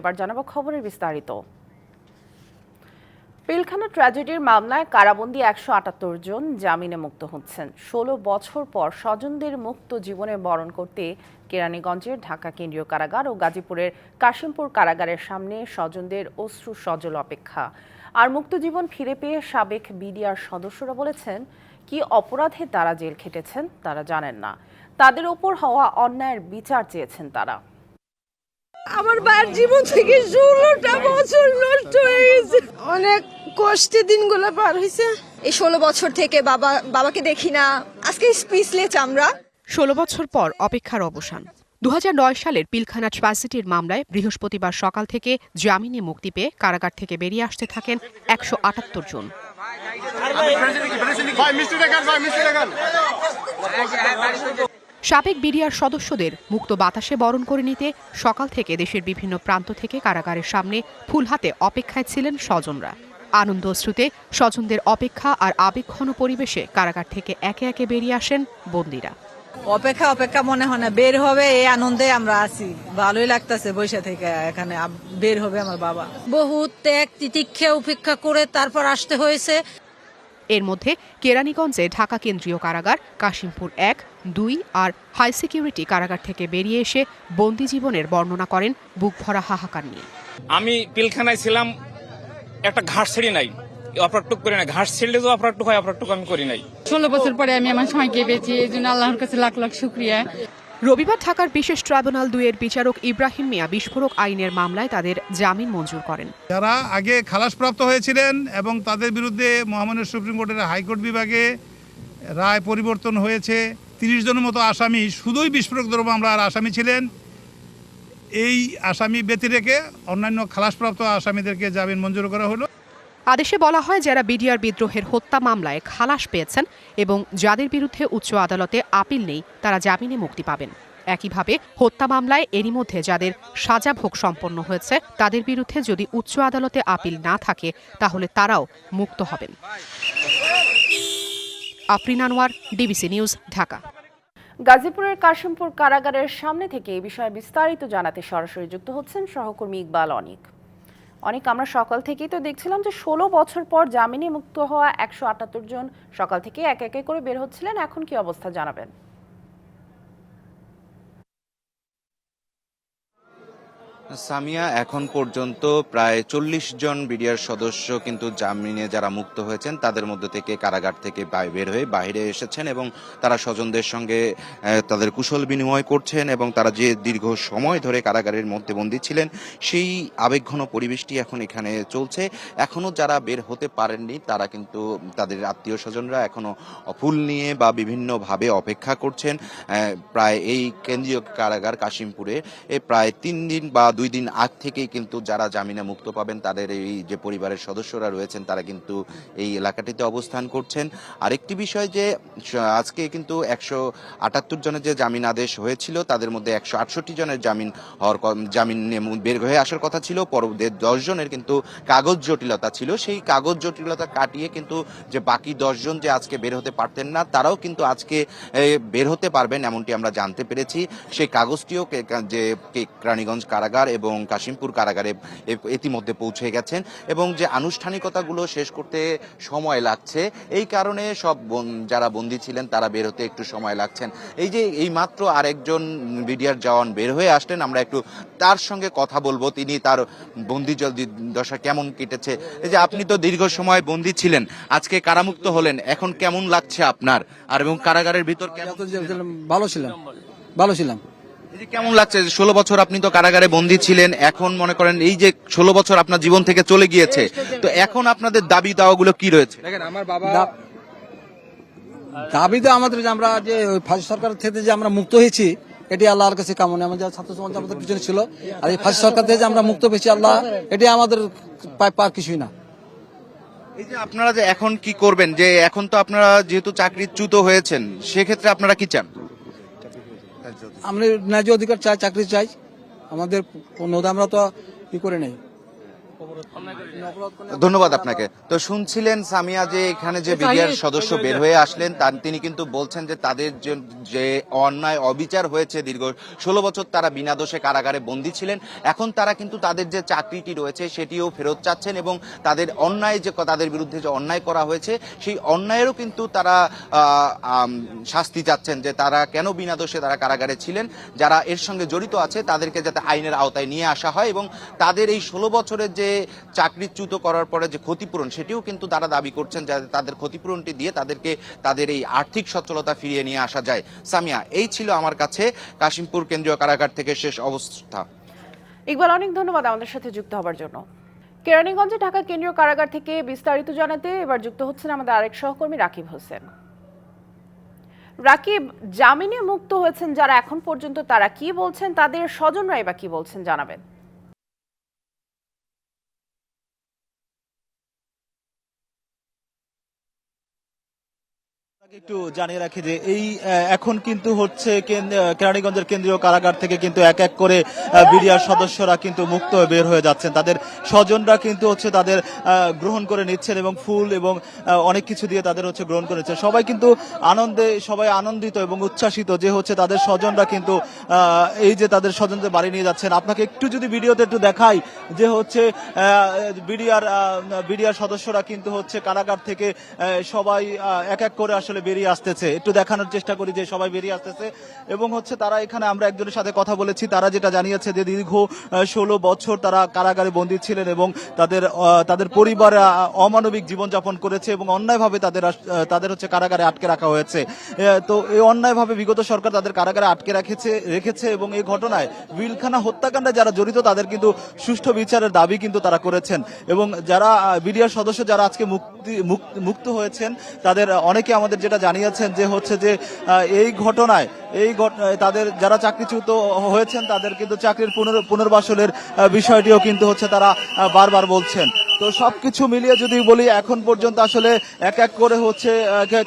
এবার জানাব খবরের বিস্তারিত। পিলখানা ট্র্যাজেডির মামলায় কারাবন্দী একশো আটাত্তর জন জামিনে মুক্ত হচ্ছেন। ষোলো বছর পর স্বজনদের মুক্ত জীবনে বরণ করতে কেরানীগঞ্জের ঢাকা কেন্দ্রীয় কারাগার ও গাজীপুরের কাশিমপুর কারাগারের সামনে স্বজনদের অশ্রু সজল অপেক্ষা। আর মুক্ত জীবন ফিরে পেয়ে সাবেক বিডিআর সদস্যরা বলেছেন, কি অপরাধে তারা জেল খেটেছেন তারা জানেন না। তাদের ওপর হওয়া অন্যায়ের বিচার চেয়েছেন তারা। আমার বার জীবন থেকে ষোলোটা বছর নষ্ট হয়ে গেছে। অনেক কষ্টে দিনগুলো পার হয়েছে। এই ষোলো বছর থেকে বাবা বাবাকে দেখি না। আজকে স্পিচলেস আমরা। ষোলো বছর পর অপেক্ষার অবসান। দু হাজার নয় সালের পিলখানা ট্র্যাজেডির মামলায় বৃহস্পতিবার সকাল থেকে জামিনে মুক্তি পেয়ে কারাগার থেকে বেরিয়ে আসতে থাকেন একশো আটাত্তর জন। ভাই সাবেক বিডিআর সদস্যদের মুক্ত বাতাসে বরণ করে নিতে সকাল থেকে দেশের বিভিন্ন প্রান্ত থেকে কারাগারের সামনে ফুল হাতে অপেক্ষায় ছিলেন স্বজনরা। আনন্দ অশ্রুতে স্বজনদের অপেক্ষা আর আবেগঘন পরিবেশে কারাগার থেকে একে একে বেরিয়ে আসেন বন্দিরা। অপেক্ষা অপেক্ষা মনে হয় না বের হবে এই আনন্দে আমরা আছি। ভালোই লাগতেছে বৈশা থেকে এখানে বের হবে আমার বাবা। বহু ত্যাগ তিতিক্ষা উপেক্ষা করে তারপর আসতে হয়েছে। এর মধ্যে কেরানীগঞ্জে ঢাকা কেন্দ্রীয় কারাগার কাশিমপুর এক দুই আর হাই সিকিউরিটি কারাগার থেকে বেরিয়ে এসে বন্দি জীবনের বর্ণনা করেন বুক ভরা হাহাকার নিয়ে। আমি পিলখানায় ছিলাম একটা ঘাস ছেড়ে নাই। অপরাধটুক করি নাই। ঘাস ছেড়লে অপরাধটুক হয় অপরাধটুক আমি করি নাই। ষোলো বছর পরে আমি আমার সময়কে পেয়েছি এই জন্য আল্লাহর কাছে লাখ লাখ শুক্রিয়া। রবিবার ঢাকার বিশেষ ট্রাইব্যুনাল দুইয়ের বিচারক ইব্রাহিম মিয়া বিস্ফোরক আইনের মামলায় তাদের জামিন মঞ্জুর করেন। যারা আগে খালাসপ্রাপ্ত হয়েছিলেন এবং তাদের বিরুদ্ধে মহামান্য সুপ্রিম কোর্টের হাইকোর্ট বিভাগে রায় পরিবর্তন হয়েছে, তিরিশ জনের মতো আসামি, শুধুই বিস্ফোরক দ্রব্য মামলার আসামি ছিলেন। এই আসামি ব্যতি রেখে অন্যান্য খালাসপ্রাপ্ত আসামিদেরকে জামিন মঞ্জুর করা হলো। আদেশে বলা হয়, যারা বিডিআর বিদ্রোহের হত্যা মামলায় খালাস পেয়েছেন এবং যাদের বিরুদ্ধে উচ্চ আদালতে আপিল নেই, তারা জামিনে মুক্তি পাবেন। একইভাবে হত্যা মামলায় এরই মধ্যে যাদের সাজা ভোগ সম্পন্ন হয়েছে, তাদের বিরুদ্ধে যদি উচ্চ আদালতে আপিল না থাকে, তাহলে তারাও মুক্ত হবেন। Afrin Anwar DBC news, Dhaka. গাজীপুরের কাশিমপুর কারাগারের সামনে থেকে এই বিষয়ে বিস্তারিত জানাতে সরাসরি যুক্ত হচ্ছেন সহকর্মী ইকবাল অনিক। অনেক আমরা সকাল থেকেই তো দেখছিলাম যে ষোলো বছর পর জামিনে মুক্ত হওয়া একশো আটাত্তর জন সকাল থেকে এক একে করে বের হচ্ছিলেন। এখন কি অবস্থা জানাবেন? সামিয়া, এখন পর্যন্ত প্রায় চল্লিশ জন বিডিআর সদস্য কিন্তু জামিনে যারা মুক্ত হয়েছেন, তাদের মধ্যে থেকে কারাগার থেকে বের হয়ে বাইরে এসেছেন এবং তারা স্বজনদের সঙ্গে তাদের কুশল বিনিময় করছেন এবং তারা যে দীর্ঘ সময় ধরে কারাগারের মধ্যে বন্দী ছিলেন, সেই আবেগঘন পরিবেশটি এখন এখানে চলছে। এখনও যারা বের হতে পারেননি, তারা কিন্তু তাদের আত্মীয় স্বজনরা এখনও ফুল নিয়ে বা বিভিন্নভাবে অপেক্ষা করছেন। প্রায় এই কেন্দ্রীয় কারাগার কাশিমপুরে প্রায় তিন দিন বা দুই দিন আগ থেকেই কিন্তু যারা জামিনে মুক্ত পাবেন, তাদের এই যে পরিবারের সদস্যরা রয়েছেন, তারা কিন্তু এই এলাকাটিতে অবস্থান করছেন। আরেকটি বিষয় যে, আজকে কিন্তু একশো আটাত্তর জনের যে জামিন আদেশ হয়েছিল, তাদের মধ্যে একশো আটষট্টি জনের জামিন হওয়ার জামিন বের হয়ে আসার কথা ছিল। পরবর্তী দশ জনের কিন্তু কাগজ জটিলতা ছিল। সেই কাগজ জটিলতা কাটিয়ে কিন্তু যে বাকি দশজন যে আজকে বের হতে পারতেন না, তারাও কিন্তু আজকে বের হতে পারবেন, এমনটি আমরা জানতে পেরেছি। সেই কাগজটিও যে কেরানীগঞ্জ কারাগার এবং কাশিমপুর কারাগারে ইতিমধ্যে পৌঁছে গেছেন এবং যে আনুষ্ঠানিকতাগুলো শেষ করতে সময় লাগছে এই কারণে সব যারা বন্দী ছিলেন তারা বের হতে একটু সময় লাগছেন। এই যে এই মাত্র আরেকজন বিডিআর জওয়ান বের হয়ে আসলেন আমরা একটু তার সঙ্গে কথা বলব। তিনি তার বন্দি জলদি দশা কেমন কেটেছে? এই যে আপনি তো দীর্ঘ সময় বন্দি ছিলেন আজকে কারামুক্ত হলেন এখন কেমন লাগছে আপনার? আর এবং কারাগারের ভিতর কেমন ভালো ছিলাম ভালো ছিলাম। কেমন লাগছে? ষোলো বছর আপনি তো কারাগারে বন্দী ছিলেন এখন মনে করেন এই যে ষোলো বছর আপনার জীবন থেকে চলে গিয়েছে তো এখন আপনাদের দাবি দাওয়াগুলো কি রয়েছে? দেখেন আমার বাবা দাবি তো আমাদের যে আমরা যে ফাঁসি সরকার থেকে যে আমরা মুক্ত হয়েছি এটি আল্লাহর কাছে কামনে। আমাদের ছাত্র সমাজ আমাদের পিছনে ছিল আর এই ফাঁসি সরকার থেকে যে আমরা মুক্ত পেয়েছি আল্লাহ এটি আমাদের পায় পার কিছুই না। এই যে আপনারা যে এখন কি করবেন যে এখন তো আপনারা যেহেতু চাকরিচ্যুত হয়েছেন সেক্ষেত্রে আপনারা কি চান? আমরা ন্যায্য অধিকার চাই চাকরি চাই। আমাদের কোনো আমরা তো ই করে নেই। ধন্যবাদ আপনাকে। তো শুনছিলেন সামিয়া যে এখানে যে বিডিআর সদস্য বের হয়ে আসলেন তার তিনি কিন্তু বলছেন যে তাদের যে- যে অন্যায় অবিচার হয়েছে দীর্ঘ ষোলো বছর তারা বিনা দোষে কারাগারে বন্দী ছিলেন। এখন তারা কিন্তু তাদের যে চাকরিটি রয়েছে সেটিও ফেরত চাচ্ছেন এবং তাদের অন্যায় যে তাদের বিরুদ্ধে যে অন্যায় করা হয়েছে সেই অন্যায়েরও কিন্তু তারা শাস্তি চাচ্ছেন যে তারা কেন বিনা দোষে তারা কারাগারে ছিলেন। যারা এর সঙ্গে জড়িত আছে তাদেরকে যাতে আইনের আওতায় নিয়ে আসা হয় এবং তাদের এই ষোলো বছরের যে চাকরিচ্যুত করার পরে যে ক্ষতিপূরণ, সেটিও কিন্তু তারা দাবি করছেন যাতে তাদের ক্ষতিপূরণটি দিয়ে তাদেরকে তাদের এই আর্থিক সচ্ছলতা ফিরিয়ে নিয়ে আসা যায়। সামিয়া, এই ছিল আমার কাছে কাশিমপুর কেন্দ্রীয় কারাগার থেকে শেষ অবস্থা। ইকবাল, অনেক ধন্যবাদ আমাদের সাথে যুক্ত হবার জন্য। কেরানীগঞ্জে ঢাকা কেন্দ্রীয় কারাগার থেকে বিস্তারিত জানাতে এবার যুক্ত হচ্ছেন আমাদের আরেক সহকর্মী রাকিব হোসেন। রাকিব, জামিনে মুক্ত হয়েছেন যারা এখন পর্যন্ত, তারা কি বলছেন? তাদের স্বজনরাই বা কি বলছেন? জানাবেন। একটু জানিয়ে রাখি যে এই এখন কিন্তু হচ্ছে কেরানীগঞ্জের কেন্দ্রীয় কারাগার থেকে কিন্তু এক এক করে বিডিআর সদস্যরা কিন্তু মুক্ত হয়ে বের হয়ে যাচ্ছেন। তাদের স্বজনরা কিন্তু হচ্ছে তাদের গ্রহণ করে নিচ্ছেন এবং ফুল এবং অনেক কিছু দিয়ে তাদের হচ্ছে গ্রহণ করে নিচ্ছেন। সবাই কিন্তু আনন্দে, সবাই আনন্দিত এবং উচ্ছ্বাসিত যে হচ্ছে তাদের স্বজনরা কিন্তু এই যে তাদের স্বজনদের বাড়ি নিয়ে যাচ্ছেন। আপনাকে একটু যদি ভিডিওতে একটু দেখাই যে হচ্ছে বিডিআর বিডিআর সদস্যরা কিন্তু হচ্ছে কারাগার থেকে সবাই এক এক করে আসলে বেরিয়ে আসতেছে। একটু দেখানোর চেষ্টা করি যে সবাই বেরিয়ে আসতেছে। এবং হচ্ছে তারা এখানে, আমরা একজনের সাথে কথা বলেছি। তারা যেটা জানিয়েছে যে দীর্ঘ ষোলো বছর তারা কারাগারে বন্দী ছিলেন এবং তাদের তাদের পরিবার অমানবিক জীবনযাপন করেছে এবং অন্যায়ভাবে তাদের তাদের হচ্ছে কারাগারে আটকে রাখা হয়েছে। তো এই অন্যায়ভাবে বিগত সরকার তাদের কারাগারে আটকে রেখেছে রেখেছে এবং এই ঘটনায় বিলখানা হত্যাকাণ্ডে যারা জড়িত, তাদের কিন্তু সুষ্ঠু বিচারের দাবি কিন্তু তারা করেছেন। এবং যারা বিডিআর সদস্য যারা আজকে মুক্তি মুক- মুক্ত হয়েছেন, তাদের, অনেকে আমাদের যেটা জানিয়েছেন যে হচ্ছে যে এই ঘটনায়, এই তাদের যারা চাকরিচ্যুত হয়েছেন তাদের কিন্তু চাকরির পুনর- পুনর্বাসনের বিষয়টিও কিন্তু হচ্ছে তারা বারবার বলছেন। তো সবকিছু মিলিয়ে যদি বলি, এখন পর্যন্ত আসলে এক এক করে হচ্ছে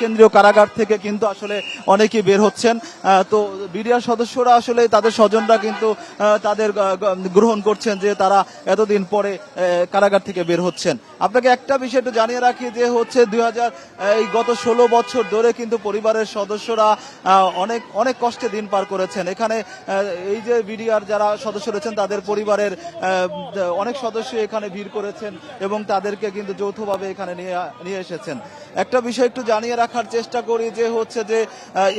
কেন্দ্রীয় কারাগার থেকে কিন্তু আসলে অনেকেই বের হচ্ছেন। তো বিডিআর সদস্যরা আসলে তাদের স্বজনরা কিন্তু তাদের গ্রহণ করছেন যে তারা এতদিন পরে কারাগার থেকে বের হচ্ছেন। আপনাকে একটা বিষয় একটু জানিয়ে রাখি যে হচ্ছে দুই হাজার, এই গত ষোলো বছর ধরে কিন্তু পরিবারের সদস্যরা অনেক অনেক কষ্টে দিন পার করেছেন। এখানে এই যে বিডিআর যারা সদস্য রয়েছেন, তাদের পরিবারের অনেক সদস্য এখানে ভিড় করেছেন। এবং তাদেরকে কিন্তু যৌথভাবে এখানে নিয়ে এসেছেন। একটা বিষয় একটু জানিয়ে রাখার চেষ্টা করি যে হচ্ছে যে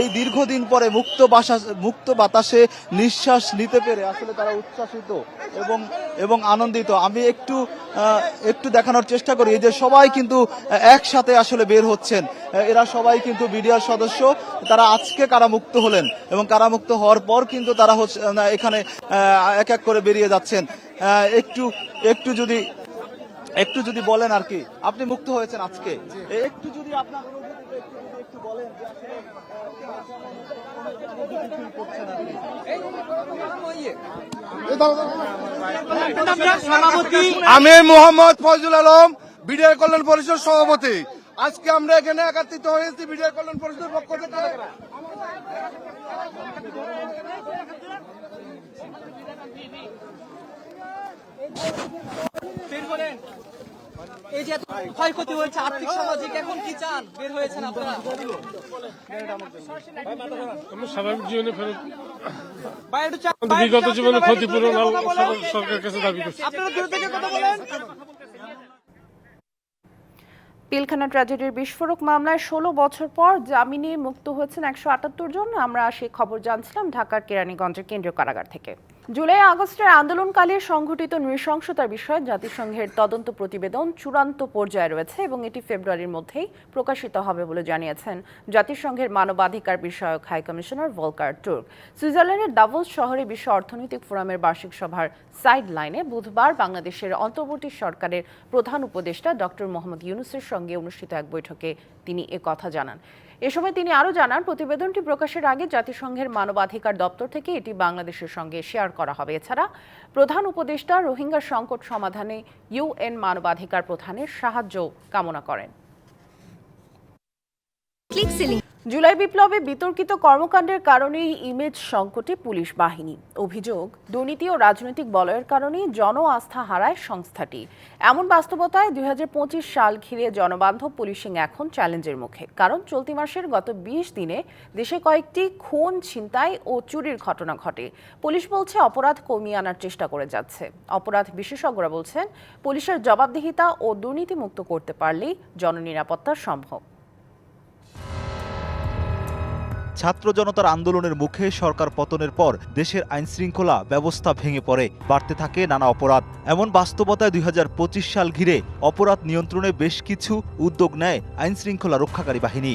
এই দীর্ঘদিন পরে মুক্ত বাসা, মুক্ত বাতাসে নিঃশ্বাস নিতে পেরে আসলে তারা উচ্ছ্বাসিত এবং এবং আনন্দিত। আমি একটু একটু দেখানোর চেষ্টা করি। যে সবাই কিন্তু একসাথে আসলে বের হচ্ছেন। এরা সবাই কিন্তু বিডিআর সদস্য। তারা আজকে কারামুক্ত হলেন এবং কারামুক্ত হওয়ার পর কিন্তু তারা হচ্ছে এখানে এক এক করে বেরিয়ে যাচ্ছেন। একটু একটু যদি একটু যদি বলেন আর কি, আপনি মুক্ত হয়েছেন আজকে একটু যদি আপনার? আমি মোহাম্মদ ফজল আলম, বিডিআর কল্যাণ পরিষদ সভাপতি আজকে আমরা এখানে একাত্রিত হয়েছি বিডিআর কল্যাণ পরিষদের পক্ষ থেকে এই যে এত ক্ষয়ক্ষতি হয়েছে আর্থিক সামাজিক এখন কি চান? বের হয়েছেন আপনারা? স্বাভাবিক জীবনে ফেরত বিগত জীবনে ক্ষতিপূরণ সরকারের কাছে দাবি করছি। আপনারা দূর থেকে কথা বলেন। পিলখানা ট্র্যাজেডির বিস্ফোরক মামলায় ষোলো বছর পর জামিনে মুক্ত হয়েছেন একশো আটাত্তর জন। আমরা সেই খবর জানছিলাম ঢাকার কেরানীগঞ্জের কেন্দ্রীয় কারাগার থেকে। জুলাই আগস্টের আন্দোলনকালে সংঘটিত নৃশংসতার বিষয়ে জাতিসংঘের তদন্ত প্রতিবেদন চূড়ান্ত পর্যায়ে রয়েছে এবং এটি ফেব্রুয়ারির মধ্যেই প্রকাশিত হবে বলে জানিয়েছেন জাতিসংঘের মানবাধিকার বিষয়ক হাই কমিশনার ভলকার টুর্ক। সুইজারল্যান্ডের দাভোস শহরে বিশ্ব অর্থনৈতিক ফোরামের বার্ষিক সভার সাইড লাইনে বুধবার বাংলাদেশের অন্তর্বর্তী সরকারের প্রধান উপদেষ্টা ডক্টর মোহাম্মদ ইউনুসের সঙ্গে অনুষ্ঠিত এক বৈঠকে তিনি এ কথা জানান। এ সময় তিনি আরও জানান, প্রতিবেদনটি প্রকাশের আগে জাতিসংঘের মানবাধিকার দপ্তর থেকে এটি বাংলাদেশের সঙ্গে শেয়ার করা হবে। এছাড়া প্রধান উপদেষ্টা রোহিঙ্গা সংকট সমাধানে ইউএন মানবাধিকার প্রধানের সাহায্য কামনা করেন। জুলাই বিপ্লবে বিতর্কিত কর্মকাণ্ডের কারণেই ইমেজ সংকটে পুলিশ বাহিনী। অভিযোগ, দুর্নীতি ও রাজনৈতিক বলয়ের কারণেই জন আস্থা হারায় সংস্থাটি। এমন বাস্তবতায় দুই হাজার পঁচিশ সাল ঘিরে জনবান্ধব পুলিশিং এখন চ্যালেঞ্জের মুখে। কারণ চলতি মাসের গত বিশ দিনে দেশে কয়েকটি খুন, ছিনতাই ও চুরির ঘটনা ঘটে। পুলিশ বলছে অপরাধ কমিয়ে আনার চেষ্টা করে যাচ্ছে। অপরাধ বিশেষজ্ঞরা বলছেন, পুলিশের জবাবদিহিতা ও দুর্নীতিমুক্ত করতে পারলেই জননিরাপত্তা সম্ভব। ছাত্র জনতার আন্দোলনের মুখে সরকার পতনের পর দেশের আইনশৃঙ্খলা ব্যবস্থা ভেঙে পড়ে, বাড়তে থাকে নানা অপরাধ। এমন বাস্তবতায় দুই হাজার পঁচিশ সাল ঘিরে অপরাধ নিয়ন্ত্রণে বেশ কিছু উদ্যোগ নেয় আইনশৃঙ্খলা রক্ষাকারী বাহিনী।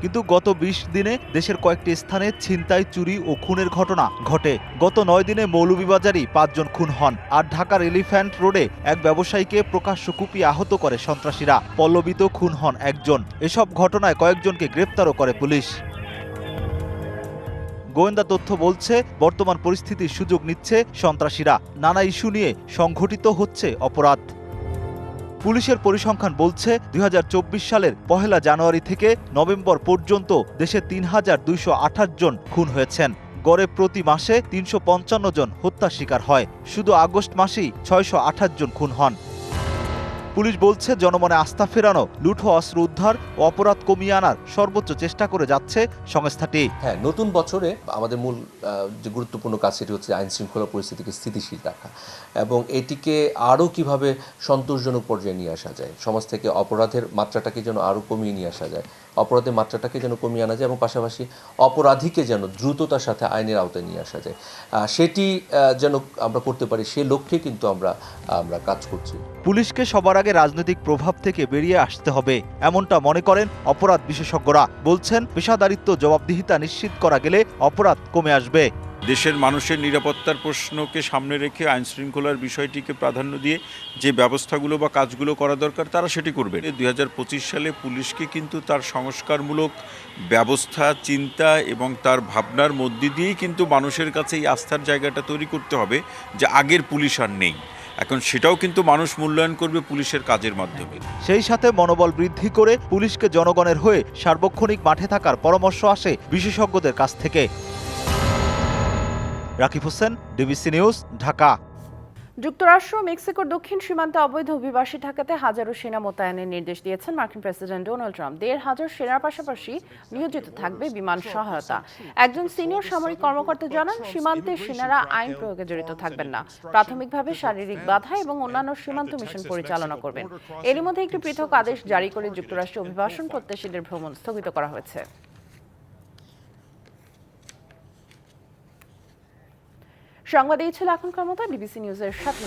কিন্তু গত ২০ দিনে দেশের কয়েকটি স্থানে ছিনতাই, চুরি ও খুনের ঘটনা ঘটে। গত নয় দিনে মৌলভীবাজারই পাঁচজন খুন হন আর ঢাকার এলিফ্যান্ট রোডে এক ব্যবসায়ীকে প্রকাশ্য কুপিয়ে আহত করে সন্ত্রাসীরা। পল্লবিত খুন হন একজন। এসব ঘটনায় কয়েকজনকে গ্রেপ্তারও করে পুলিশ। গোয়েন্দা তথ্য বলছে, বর্তমান পরিস্থিতির সুযোগ নিচ্ছে সন্ত্রাসীরা। নানা ইস্যু নিয়ে সংঘটিত হচ্ছে অপরাধ। পুলিশের পরিসংখ্যান বলছে দুই হাজার চব্বিশ সালের পহেলা জানুয়ারি থেকে নভেম্বর পর্যন্ত দেশে তিন হাজার দুইশো আঠাশ জন খুন হয়েছেন। গড়ে প্রতি মাসে তিনশো পঞ্চান্ন জন হত্যার শিকার হয়। শুধু আগস্ট মাসেই ছয়শো আঠাশ জন খুন হন। পুলিশ বলছে, জনমনে আস্থা ফেরানো ও অস্ত্র উদ্ধার ও অপরাধ কমিয়ে আনার সর্বোচ্চ চেষ্টা করে যাচ্ছে সংস্থাটি। হ্যাঁ নতুন বছরে আমাদের মূল যে গুরুত্বপূর্ণ কাজ সেটি হচ্ছে আইন শৃঙ্খলা পরিস্থিতিকে স্থিতিশীল রাখা এবং এটিকে আরও কীভাবে সন্তোষজনক পর্যায়ে নিয়ে আসা যায়, সমাজ থেকে অপরাধের মাত্রাটাকে যেন আরও কমিয়ে নিয়ে আসা যায় অপরাধের মাত্রাটাকে যেন কমিয়ে আনা যায় এবং পাশাপাশি অপরাধীকে যেন দ্রুততার সাথে আইনের আওতায় নিয়ে আসা যায়। সেটি যেন আমরা করতে পারি সে লক্ষ্যে কিন্তু আমরা আমরা কাজ করছি। পুলিশকে সবার আগে রাজনৈতিক প্রভাব থেকে বেরিয়ে আসতে হবে, এমনটা মনে করেন অপরাধ বিশেষজ্ঞরা। বলছেন, পেশাদারিত্ব, জবাবদিহিতা নিশ্চিত করা গেলে অপরাধ কমে আসবে। দেশের মানুষের নিরাপত্তার প্রশ্নকে সামনে রেখে আইন শৃঙ্খলার বিষয়টিকে প্রাধান্য দিয়ে যে ব্যবস্থাগুলো বা কাজগুলো করা দরকার, তারা সেটি করবে দু হাজার পঁচিশ সালে পুলিশকে কিন্তু তার সংস্কারমূলক ব্যবস্থা, চিন্তা এবং তার ভাবনার মধ্যে দিয়েই কিন্তু মানুষের কাছে এই আস্থার জায়গাটা তৈরি করতে হবে যে আগের পুলিশ আর নেই। এখন সেটাও কিন্তু মানুষ মূল্যায়ন করবে পুলিশের কাজের মাধ্যমে। সেই সাথে মনোবল বৃদ্ধি করে পুলিশকে জনগণের হয়ে সার্বক্ষণিক মাঠে থাকার পরামর্শ আসে বিশেষজ্ঞদের কাছ থেকে। Rakib Hossain, DBC news, Dhaka. যুক্তরাষ্ট্র মেক্সিকোর দক্ষিণ সীমান্তে অবৈধ অভিবাসী ঠেকাতে হাজারো সেনা মোতায়েনের নির্দেশ দিয়েছেন মার্কিন প্রেসিডেন্ট ডোনাল্ড ট্রাম্প। দেড় হাজার সেনার পাশাপাশি নিয়োজিত থাকবে বিমান সহায়তা। একজন সিনিয়র সামরিক কর্মকর্তা জানান, সীমান্তে সেনারা আইন প্রয়োগে জড়িত থাকবেন না। প্রাথমিকভাবে শারীরিক বাধা এবং অন্যান্য সীমান্ত মিশন পরিচালনা করবেন। এরই মধ্যে একটি পৃথক আদেশ জারি করে যুক্তরাষ্ট্রে অভিবাসন প্রত্যাশীদের ভ্রমণ স্থগিত করা হয়েছে। সংবাদ এই ছিল এখনকার মতো বিবিসি নিউজের সাথে